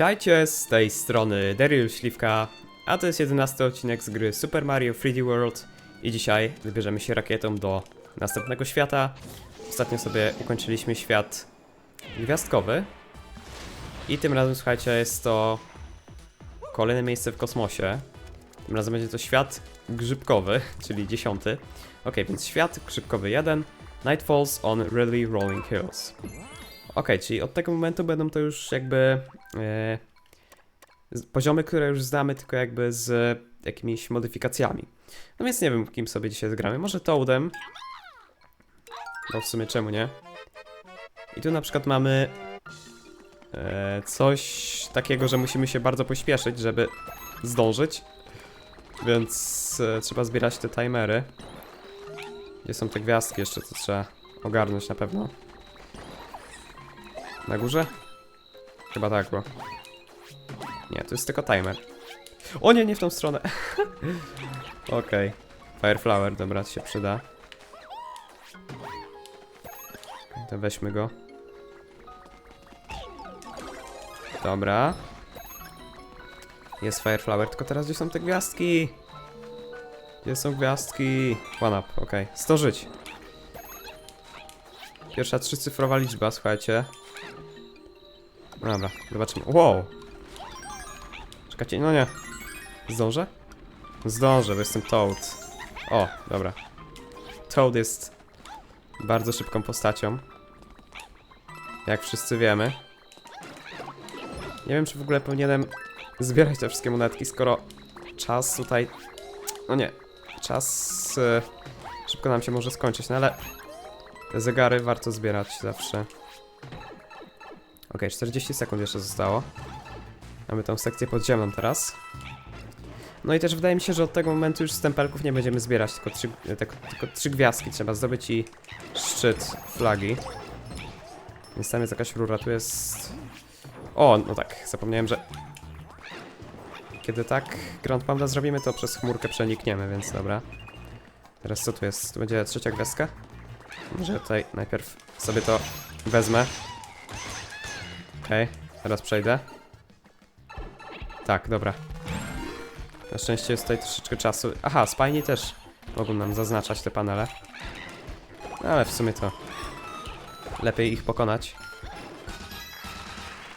Witajcie z tej strony Daryl Śliwka, a to jest 11 odcinek z gry Super Mario 3D World i dzisiaj wybierzemy się rakietą do następnego świata. Ostatnio sobie ukończyliśmy świat gwiazdkowy i tym razem słuchajcie jest to kolejne miejsce w kosmosie. Tym razem będzie to świat grzybkowy, czyli dziesiąty. Ok, więc świat grzybkowy 1 Night Falls on Really Rolling Hills. Okej, czyli od tego momentu będą to już jakby e, poziomy, które już znamy, tylko jakby z jakimiś modyfikacjami. No więc nie wiem, kim sobie dzisiaj zgramy. Może Toadem. No w sumie czemu nie? I tu na przykład mamy e, coś takiego, że musimy się bardzo pośpieszyć, żeby zdążyć. Więc e, trzeba zbierać te timery. Gdzie są te gwiazdki jeszcze, to trzeba ogarnąć na pewno. Na górze? Chyba tak, bo... Nie, to jest tylko timer. O nie, nie w tą stronę. Okej. Fireflower, dobra, się przyda. To weźmy go. Dobra. Jest Fireflower, tylko teraz gdzie są te gwiazdki? Gdzie są gwiazdki? One up, okej. 100 żyć. Pierwsza trzycyfrowa liczba, słuchajcie. Dobra, zobaczymy. Wow! Czekajcie, no nie. Zdążę? Zdążę, bo jestem Toad. O, dobra. Toad jest bardzo szybką postacią. Jak wszyscy wiemy. Nie wiem, czy w ogóle powinienem zbierać te wszystkie monetki, skoro czas tutaj... No nie. Czas... e, Szybko nam się może skończyć, no ale... Te zegary warto zbierać zawsze. Ok, 40 sekund jeszcze zostało. Mamy tą sekcję podziemną teraz. No i też wydaje mi się, że od tego momentu już stempelków nie będziemy zbierać, tylko trzy, e, tylko, tylko trzy gwiazdki trzeba zdobyć i szczyt flagi. Więc tam jest jakaś rura, tu jest... O, no tak, zapomniałem, że... Kiedy tak Grand Panda zrobimy, to przez chmurkę przenikniemy, więc dobra. Teraz co tu jest? Tu będzie trzecia gwiazdka? Może tutaj najpierw sobie to wezmę. Okej, teraz przejdę. Tak, dobra. Na szczęście jest tutaj troszeczkę czasu. Aha, spajni też mogą nam zaznaczać te panele. No, ale w sumie to lepiej ich pokonać.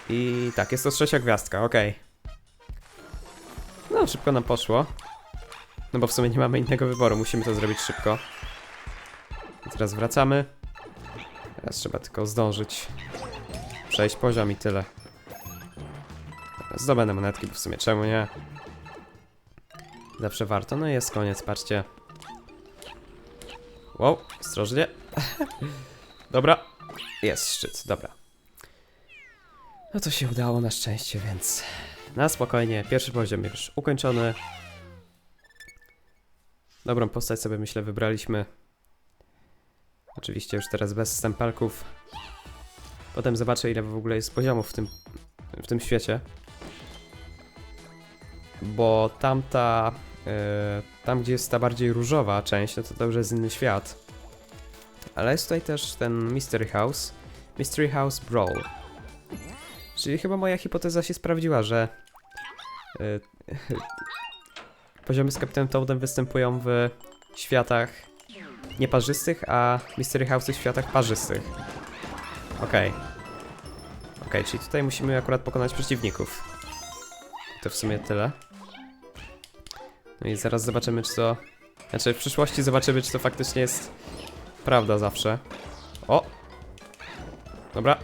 I tak, jest to trzecia gwiazdka, okej. No, szybko nam poszło. No bo w sumie nie mamy innego wyboru, musimy to zrobić szybko. I teraz wracamy. Teraz trzeba tylko zdążyć przejść poziom i tyle. Zdobędę monetki, bo w sumie czemu nie? Zawsze warto. No i jest koniec, patrzcie. Wow, ostrożnie. dobra, jest szczyt, dobra. No to się udało na szczęście, więc na spokojnie. Pierwszy poziom już ukończony. Dobrą postać sobie myślę wybraliśmy. Oczywiście już teraz bez stempelków. Potem zobaczę ile w ogóle jest poziomów w tym, w tym świecie. Bo tamta, e, tam gdzie jest ta bardziej różowa część, no to już jest inny świat. Ale jest tutaj też ten Mystery House. Mystery House Brawl. Czyli chyba moja hipoteza się sprawdziła, że e, poziomy z Kapitanem Toadem występują w światach nieparzystych, a Mystery House w światach parzystych. Okej. Okej, czyli tutaj musimy akurat pokonać przeciwników. To w sumie tyle. No i zaraz zobaczymy, czy to... Znaczy, w przyszłości zobaczymy, czy to faktycznie jest prawda zawsze. O! Dobra.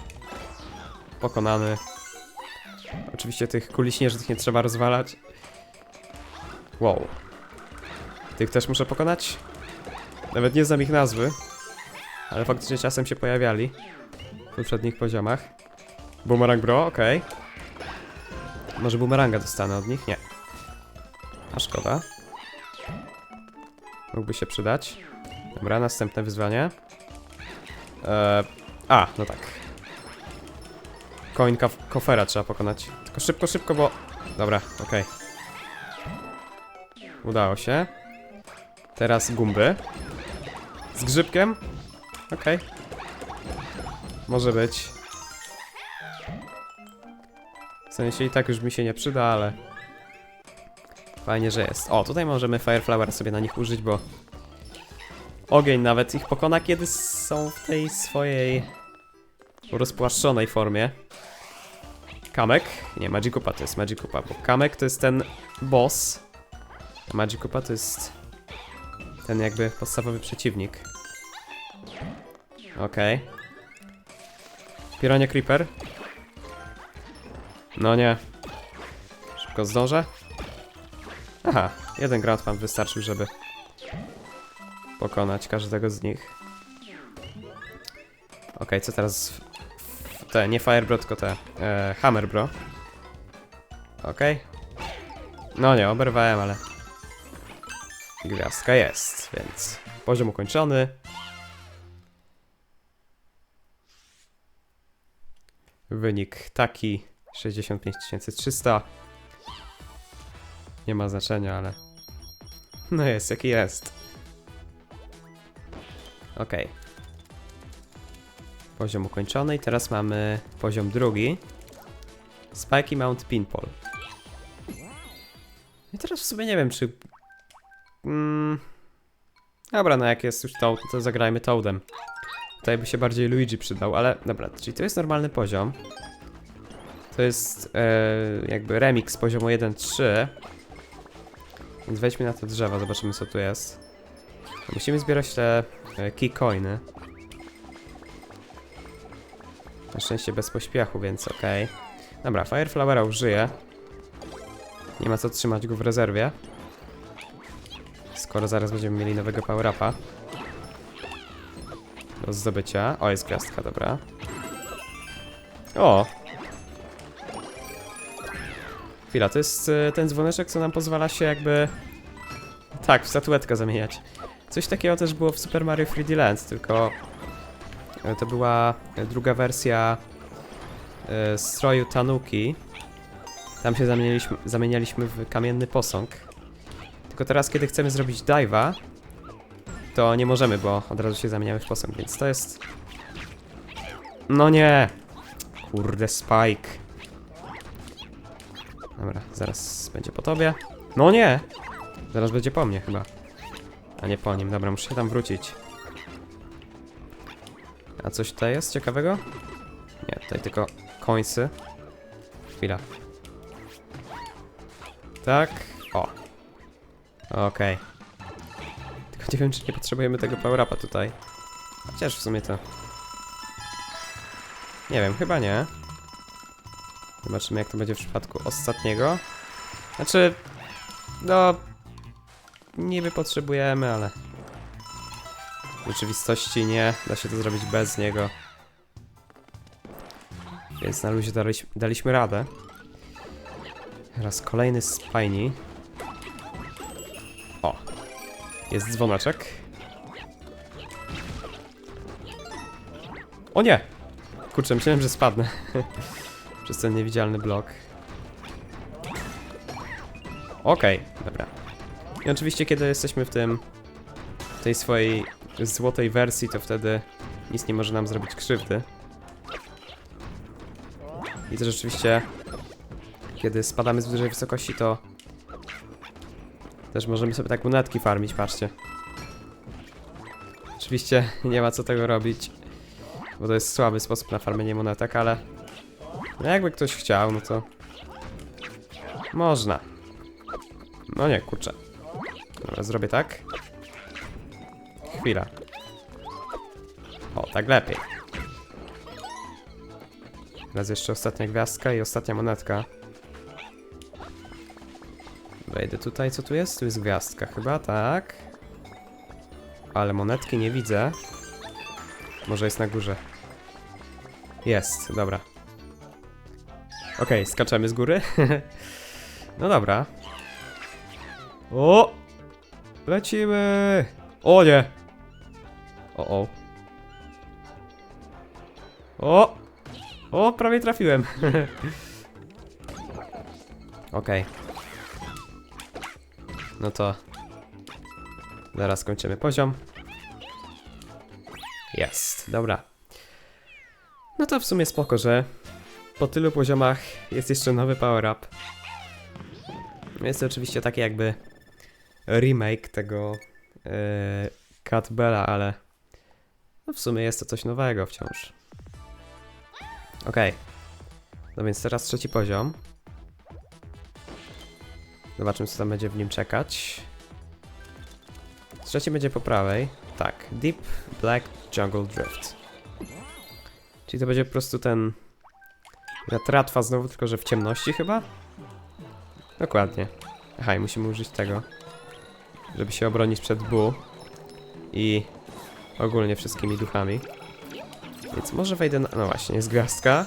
Pokonany. Oczywiście tych kuli śnieżnych nie trzeba rozwalać. Wow. Tych też muszę pokonać? Nawet nie znam ich nazwy. Ale faktycznie czasem się pojawiali. Poprzednich poziomach. Boomerang Bro, okej. Może boomeranga dostanę od nich? Nie. A szkoda. Mógłby się przydać. Dobra, następne wyzwanie. Eee, a, no tak. Coin kaf- kofera trzeba pokonać. Tylko szybko, szybko, bo... Dobra, okej. Udało się. Teraz gumby. Z grzybkiem? Okej. Może być. W sensie i tak już mi się nie przyda, ale... Fajnie, że jest. O, tutaj możemy Fireflower sobie na nich użyć, bo... Ogień nawet ich pokona, kiedy są w tej swojej... rozpłaszczonej formie. Kamek? Nie, Magikupa to jest Magikupa, bo Kamek to jest ten boss. Magikupa to jest... ten jakby podstawowy przeciwnik. Okej. Pironie Creeper. No nie. Szybko zdążę. Aha, jeden ground pound wystarczył, żeby pokonać każdego z nich. Okej, co teraz? w- w- Te, nie Firebro, tylko te e, Hammerbro. Okej. No nie, oberwałem, ale gwiazdka jest, więc poziom ukończony. Wynik taki 65300. Nie ma znaczenia, ale no jest jaki jest. Okej. Poziom ukończony i teraz mamy poziom drugi. Spiky Mount Pinball. I teraz w sumie nie wiem, czy... Mm... Dobra, no jak jest już Toad, to zagrajmy Toadem. Tutaj by się bardziej Luigi przydał, ale dobra, czyli to jest normalny poziom. To jest e, jakby remix poziomu 1.3. Więc wejdźmy na te drzewa, zobaczymy co tu jest. Musimy zbierać te key coiny. Na szczęście bez pośpiechu, więc okej. Dobra, Fireflowera użyję. Nie ma co trzymać go w rezerwie. Skoro zaraz będziemy mieli nowego power-upa. Do zdobycia. O, jest gwiazdka, dobra. O! Chwila, to jest e, ten dzwoneczek, co nam pozwala się jakby... Tak, w statuetkę zamieniać. Coś takiego też było w Super Mario 3D Land, tylko... e, To była e, druga wersja stroju Tanuki. Tam się zamienialiśmy, zamienialiśmy w kamienny posąg. Tylko teraz, kiedy chcemy zrobić dive'a, to nie możemy, bo od razu się zamieniamy w posąg, więc to jest... No nie! Kurde, Spike. Dobra, zaraz będzie po tobie. No nie! Zaraz będzie po mnie chyba. A nie po nim, dobra, muszę się tam wrócić. A coś tutaj jest ciekawego? Nie, tutaj tylko końcy. Chwila. Tak. O. Okej. Tylko nie wiem, czy nie potrzebujemy tego power-upa tutaj. Chociaż w sumie to... Nie wiem, chyba nie. Zobaczymy, jak to będzie w przypadku ostatniego. Znaczy... No... Niby potrzebujemy, ale... W rzeczywistości nie. Da się to zrobić bez niego. Więc na luzie daliśmy, radę. Teraz kolejny spajni. O. Jest dzwoneczek. O nie! Kurczę, myślałem, że spadnę. Przez ten niewidzialny blok. Okej, dobra. I oczywiście, kiedy jesteśmy w tym... w tej swojej złotej wersji, to wtedy nic nie może nam zrobić krzywdy. I też rzeczywiście, kiedy spadamy z dużej wysokości, to też możemy sobie tak monetki farmić, patrzcie. Oczywiście nie ma co tego robić, bo to jest słaby sposób na farmienie monetek, ale jakby ktoś chciał, no to można. No nie, kurczę. Dobra, zrobię tak. Chwila. O, tak lepiej. Teraz jeszcze ostatnia gwiazdka i ostatnia monetka. Wejdę tutaj, co tu jest? Tu jest gwiazdka chyba, tak. Ale monetki nie widzę. Może jest na górze. Jest, dobra. Okej, skaczemy z góry. no dobra. O! Lecimy! O nie! O, o. O! O, prawie trafiłem. Okej. No to... Zaraz kończymy poziom. Jest, dobra. No to w sumie spoko, że po tylu poziomach jest jeszcze nowy power up. Jest to oczywiście taki jakby remake tego yy, Cat Bella, ale no w sumie jest to coś nowego wciąż. Okej. No więc teraz trzeci poziom. Zobaczymy, co tam będzie w nim czekać. Trzeci będzie po prawej. Tak, Deep Black Jungle Drift. Czyli to będzie po prostu ten... Tratwa znowu, tylko że w ciemności chyba? Dokładnie. Aha, i musimy użyć tego, żeby się obronić przed Bu i ogólnie wszystkimi duchami. Więc może wejdę na... No właśnie, jest gwiazdka.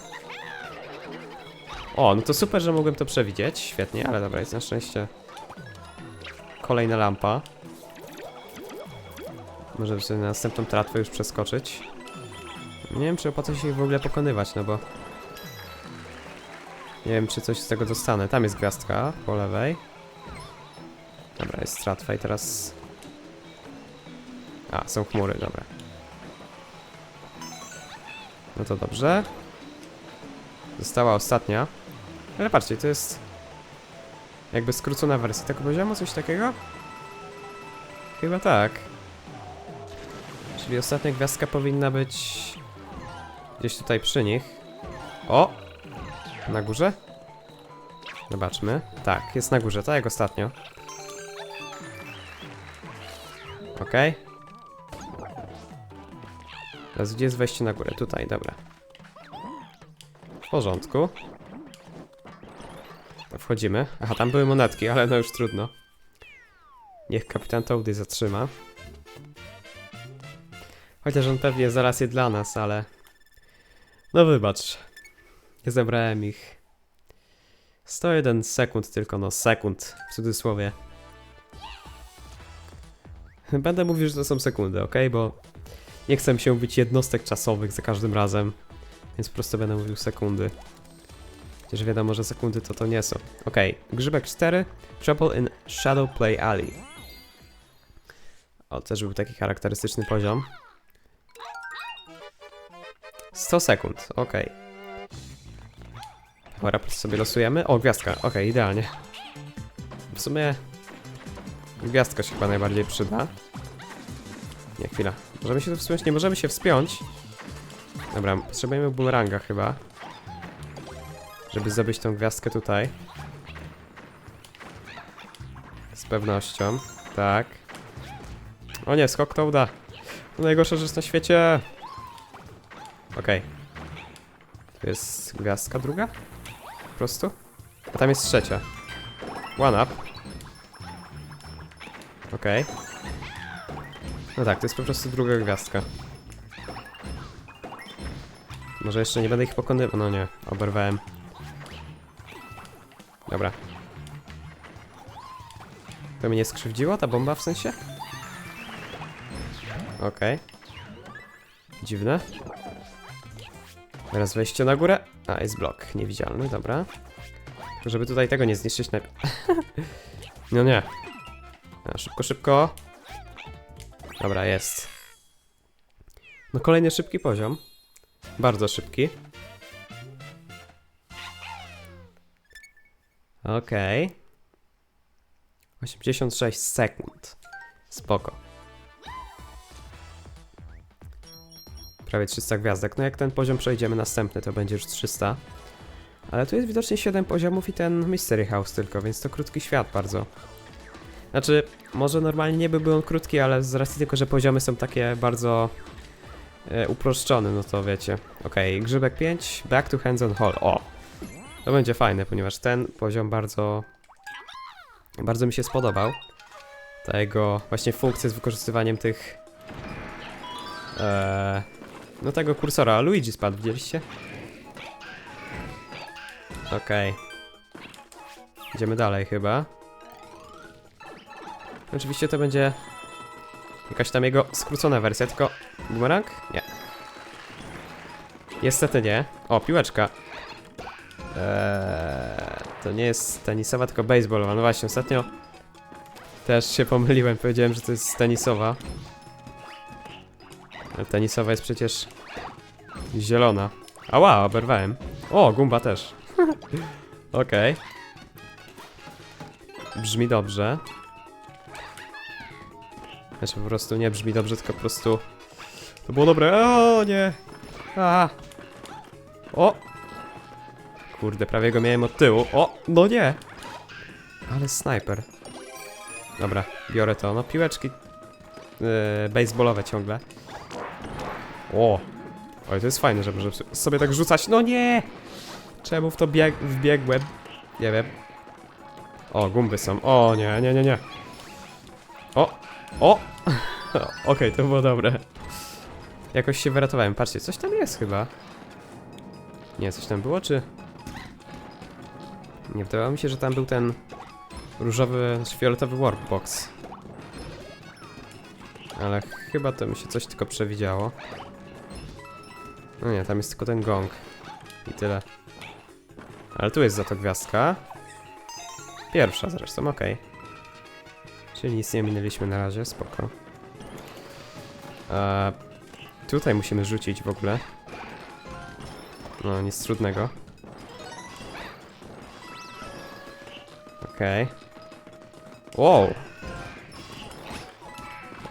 O, no to super, że mogłem to przewidzieć. Świetnie, ale dobra, jest na szczęście kolejna lampa. Możemy sobie na następną tratwę już przeskoczyć. Nie wiem, czy opłaca się ich w ogóle pokonywać, no bo... Nie wiem, czy coś z tego dostanę. Tam jest gwiazdka, po lewej. Dobra, jest tratwa i teraz... A, są chmury, dobra. No to dobrze. Została ostatnia. Ale patrzcie, to jest... Jakby skrócona wersja tego poziomu, coś takiego? Chyba tak. Czyli ostatnia gwiazdka powinna być... Gdzieś tutaj przy nich. O! Na górze? Zobaczmy. Tak, jest na górze, tak jak ostatnio. Okej. Teraz gdzie jest wejście na górę? Tutaj, dobra. W porządku. Wchodzimy. Aha, tam były monetki, ale no już trudno. Niech kapitan Toady zatrzyma. Chociaż on pewnie zaraz je dla nas, ale... No wybacz. Nie zebrałem ich. 101 sekund tylko, no sekund, w cudzysłowie. Będę mówił, że to są sekundy, ok? Bo nie chcę się mówić jednostek czasowych za każdym razem. Więc po prostu będę mówił sekundy. Chociaż wiadomo, że sekundy to to nie są. Ok, grzybek 4, Trouble in Shadow Play Alley. O, też był taki charakterystyczny poziom. 100 sekund, ok. Dobra, sobie losujemy. O, gwiazdka, ok, idealnie. W sumie gwiazdka się chyba najbardziej przyda. Nie, chwila. Możemy się tu wspiąć? Nie możemy się wspiąć. Dobra, potrzebujemy boomeranga chyba. Żeby zdobyć tą gwiazdkę tutaj. Z pewnością. Tak. O nie, skok to uda. To najgorsza rzecz na świecie. Okej. Tu jest gwiazdka druga? Po prostu? A tam jest trzecia. One up. Okej. No tak, to jest po prostu druga gwiazdka. Może jeszcze nie będę ich pokonywał. No nie, oberwałem. Dobra. To mnie nie skrzywdziło, ta bomba w sensie? Okej. Dziwne. Teraz wejście na górę. A, jest blok niewidzialny, dobra. Żeby tutaj tego nie zniszczyć no nie. A, szybko, szybko. Dobra, jest. No kolejny szybki poziom. Bardzo szybki. Okej. 86 sekund. Spoko. Prawie 300 gwiazdek. No jak ten poziom przejdziemy następny, to będzie już 300. Ale tu jest widocznie 7 poziomów i ten Mystery House tylko, więc to krótki świat bardzo. Znaczy, może normalnie nie byłby on krótki, ale z racji tylko, że poziomy są takie bardzo e, uproszczone, no to wiecie. Okej, grzybek 5, back to hands on hall. O! To będzie fajne, ponieważ ten poziom bardzo... Bardzo mi się spodobał. Ta jego właśnie funkcja z wykorzystywaniem tych... E, no tego kursora. Luigi spadł, widzieliście? Okej. Idziemy dalej chyba. Oczywiście to będzie jakaś tam jego skrócona wersja, tylko bumerang? Nie. Niestety nie. O, piłeczka. Eee, to nie jest tenisowa, tylko baseballowa. No właśnie, ostatnio też się pomyliłem, powiedziałem, że to jest tenisowa. Ale tenisowa jest przecież zielona. Ała, oberwałem. O, gumba też. Okej. Brzmi dobrze. Znaczy po prostu nie brzmi dobrze, tylko po prostu... To było dobre. O nie! A. O! Kurde, prawie go miałem od tyłu. O! No nie! Ale snajper. Dobra, biorę to. No piłeczki yy, baseballowe ciągle. O! Oj, to jest fajne, że może sobie tak rzucać. No nie! Czemu w to bieg wbiegłem? Nie wiem. O, gumby są. O, nie, nie, nie, nie. O! O! Okej, to było dobre. Jakoś się wyratowałem. Patrzcie, coś tam jest chyba. Nie, coś tam było, czy... Nie, wydawało mi się, że tam był ten różowy, znaczy fioletowy workbox. Ale chyba to mi się coś tylko przewidziało. No nie, tam jest tylko ten gong. I tyle. Ale tu jest za to gwiazdka. Pierwsza zresztą, okej. Czyli nic nie minęliśmy na razie, spoko. A, tutaj musimy rzucić w ogóle. No, nic trudnego. Okej. Wow!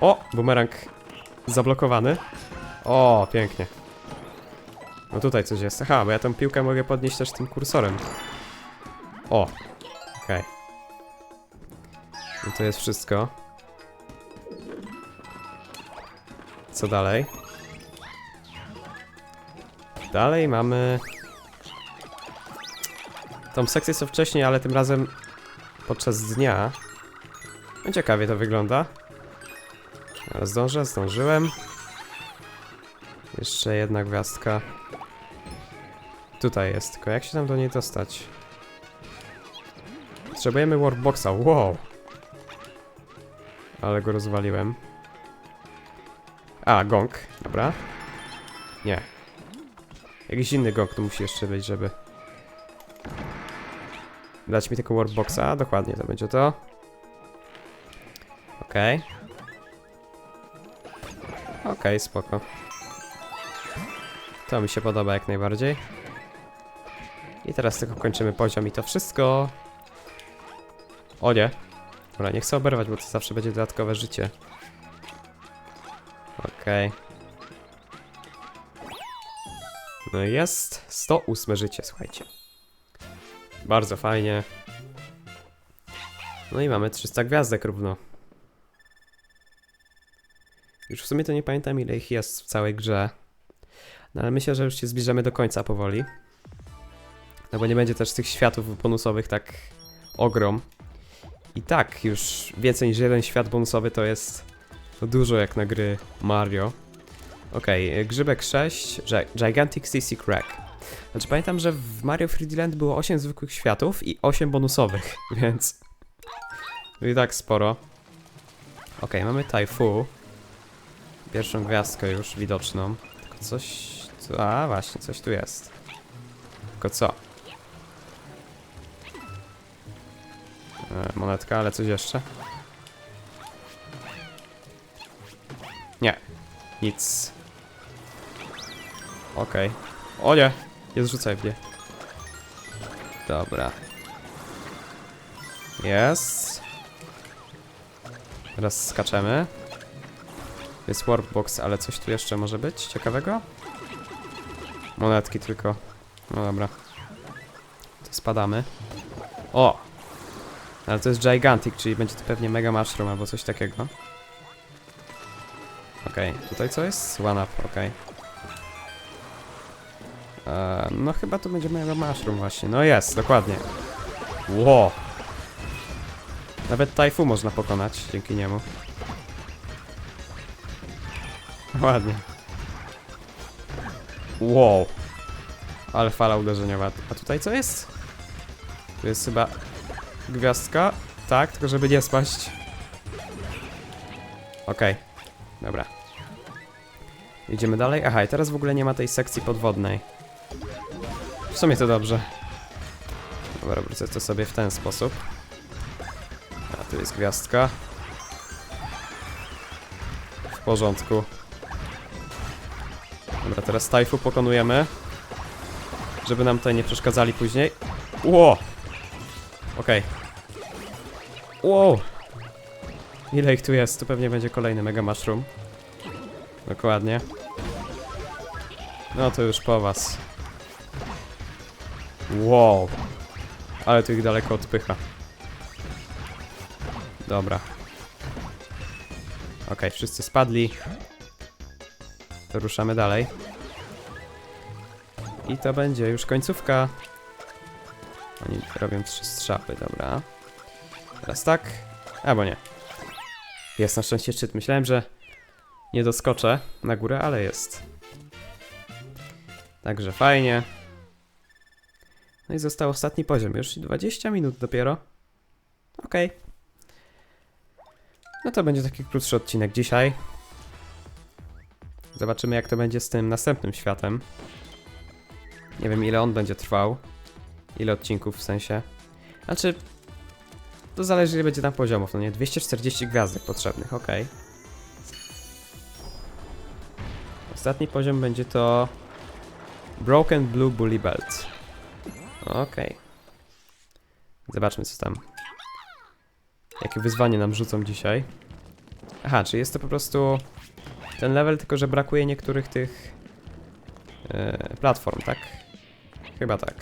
O! Bumerang zablokowany. O, pięknie. No tutaj coś jest. Aha, bo ja tą piłkę mogę podnieść też tym kursorem. O! Okej. No to jest wszystko. Co dalej? Dalej mamy... Tą sekcję co wcześniej, ale tym razem podczas dnia. No ciekawie to wygląda. Ale zdążę, zdążyłem. Jeszcze jedna gwiazdka. Tutaj jest, tylko jak się tam do niej dostać? Potrzebujemy workboxa, wow! Ale go rozwaliłem. A, gong, dobra. Nie. Jakiś inny gong tu musi jeszcze być, żeby... Dać mi tylko workboxa, dokładnie to będzie to. Okej. Okej, spoko. To mi się podoba jak najbardziej. I teraz tylko kończymy poziom i to wszystko. O nie. Dobra, nie chcę oberwać, bo to zawsze będzie dodatkowe życie. Okej. No i jest 108 życie, słuchajcie. Bardzo fajnie. No i mamy 300 gwiazdek równo. Już w sumie to nie pamiętam ile ich jest w całej grze. No ale myślę, że już się zbliżamy do końca powoli. No bo nie będzie też tych światów bonusowych tak ogrom. I tak, już więcej niż jeden świat bonusowy to jest dużo jak na gry Mario. Okej, okay, grzybek 6, Gi- Gigantic CC Crack. Znaczy pamiętam, że w Mario 3D Land było 8 zwykłych światów i 8 bonusowych, więc... No i tak sporo. Okej, mamy Taifu. Pierwszą gwiazdkę już widoczną. Tylko coś... Co, a, właśnie, coś tu jest. Tylko co? E, monetka, ale coś jeszcze? Nie. Nic. Okej. O nie! Nie zrzucaj mnie. Dobra. Jest. Teraz skaczemy. Jest workbox, ale coś tu jeszcze może być ciekawego? Monetki tylko. No dobra. To spadamy. O! Ale to jest Gigantic, czyli będzie to pewnie Mega Mushroom albo coś takiego. Okej, tutaj co jest? One up, okej. Eee, No chyba to będzie Mega Mushroom właśnie. No jest, dokładnie. Ło! Nawet Taifu można pokonać dzięki niemu. Ładnie. Wow. Ale fala uderzeniowa. A tutaj co jest? Tu jest chyba gwiazdka. Tak, tylko żeby nie spaść. Okej. Dobra. Idziemy dalej. Aha, i teraz w ogóle nie ma tej sekcji podwodnej. Sumie to dobrze. Dobra, wrócę to sobie w ten sposób. A tu jest gwiazdka. W porządku. Dobra, teraz Taifu pokonujemy. żeby nam tutaj nie przeszkadzali później. Ło! Okej. Wow! Ile ich tu jest? Tu pewnie będzie kolejny Mega Mushroom. Dokładnie. No to już po was. Wow. Ale tu ich daleko odpycha. Dobra. Okej, wszyscy spadli. Ruszamy dalej. I to będzie już końcówka. Oni robią trzy strzały, dobra. Teraz tak. Albo nie. Jest na szczęście szczyt. Myślałem, że nie doskoczę na górę, ale jest. Także fajnie. No i został ostatni poziom. Już 20 minut dopiero. Okej. No to będzie taki krótszy odcinek dzisiaj. Zobaczymy jak to będzie z tym następnym światem. Nie wiem ile on będzie trwał. Ile odcinków w sensie. Znaczy... To zależy ile będzie tam poziomów, no nie? 240 gwiazdek potrzebnych, okej. Ostatni poziom będzie to... Broken Blue Bully Belt. Okej. Zobaczmy co tam. Jakie wyzwanie nam rzucą dzisiaj. Aha, czy jest to po prostu ten level, tylko że brakuje niektórych tych e, platform, tak? Chyba tak.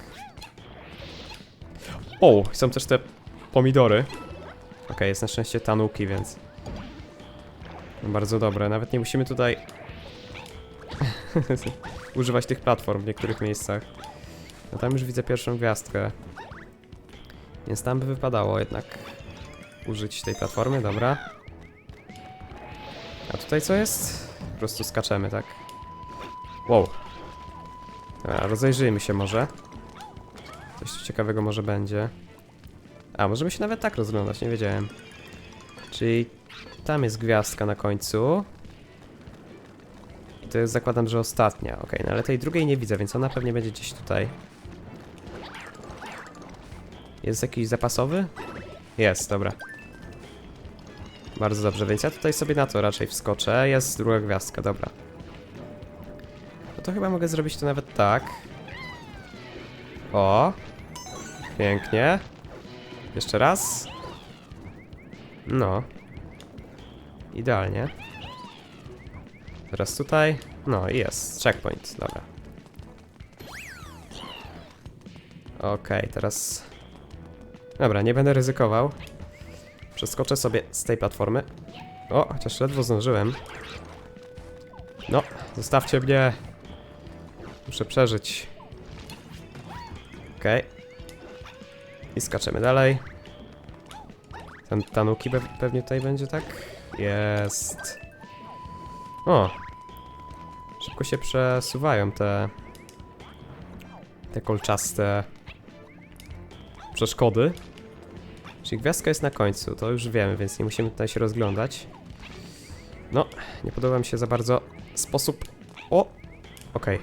O, są też te pomidory. Okej, jest na szczęście tanuki, więc bardzo dobre. Nawet nie musimy tutaj używać tych platform w niektórych miejscach. No tam już widzę pierwszą gwiazdkę. Więc tam by wypadało jednak użyć tej platformy, dobra. A tutaj co jest? Po prostu skaczemy, tak? Wow. A, rozejrzyjmy się może. Coś tu ciekawego może będzie. A, możemy się nawet tak rozglądać, nie wiedziałem. Czyli tam jest gwiazdka na końcu. I to jest, zakładam, że ostatnia. Ok, no ale tej drugiej nie widzę, więc ona pewnie będzie gdzieś tutaj. Jest jakiś zapasowy? Jest, dobra. Bardzo dobrze, więc ja tutaj sobie na to raczej wskoczę. Jest druga gwiazdka, dobra. No to chyba mogę zrobić to nawet tak. O! Pięknie. Jeszcze raz. No. Idealnie. Teraz tutaj. No i jest. Checkpoint, dobra. Okej, teraz... Dobra, nie będę ryzykował. Przeskoczę sobie z tej platformy. O, chociaż ledwo zdążyłem. No, zostawcie mnie. Muszę przeżyć. Okej. I skaczemy dalej. Ten tanuki pe pewnie tutaj będzie, tak? Jest. O! Szybko się przesuwają te... Te kolczaste... Przeszkody. Czyli gwiazdka jest na końcu, to już wiemy, więc nie musimy tutaj się rozglądać. No, nie podoba mi się za bardzo sposób... O! Okej.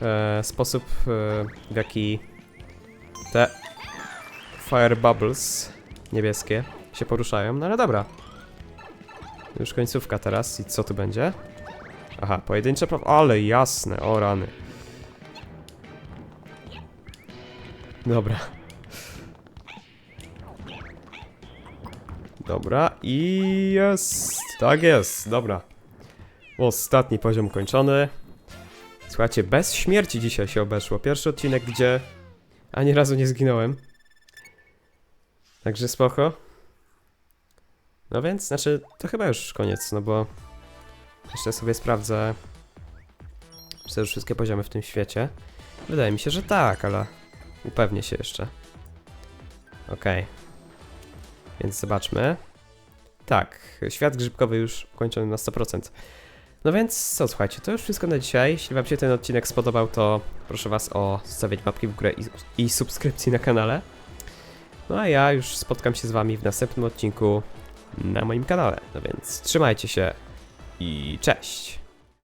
E, Sposób, e, w jaki te fire bubbles niebieskie się poruszają, no ale dobra. Już końcówka teraz i co tu będzie? Aha, pojedyncze praw... Ale jasne, o rany. Dobra. Dobra, i jest. Tak jest, dobra. Ostatni poziom kończony. Słuchajcie, bez śmierci dzisiaj się obeszło. Pierwszy odcinek, gdzie ani razu nie zginąłem. Także spoko. No więc, znaczy, to chyba już koniec, no bo jeszcze sobie sprawdzę, czy to już wszystkie poziomy w tym świecie. Wydaje mi się, że tak, ale upewnię się jeszcze. Okej. Więc zobaczmy. Tak, świat grzybkowy już ukończony na 100%. No więc co, słuchajcie, to już wszystko na dzisiaj. Jeśli wam się ten odcinek spodobał, to proszę was o zostawiać łapki w górę i, i subskrypcji na kanale. No a ja już spotkam się z wami w następnym odcinku na moim kanale. No więc trzymajcie się i cześć!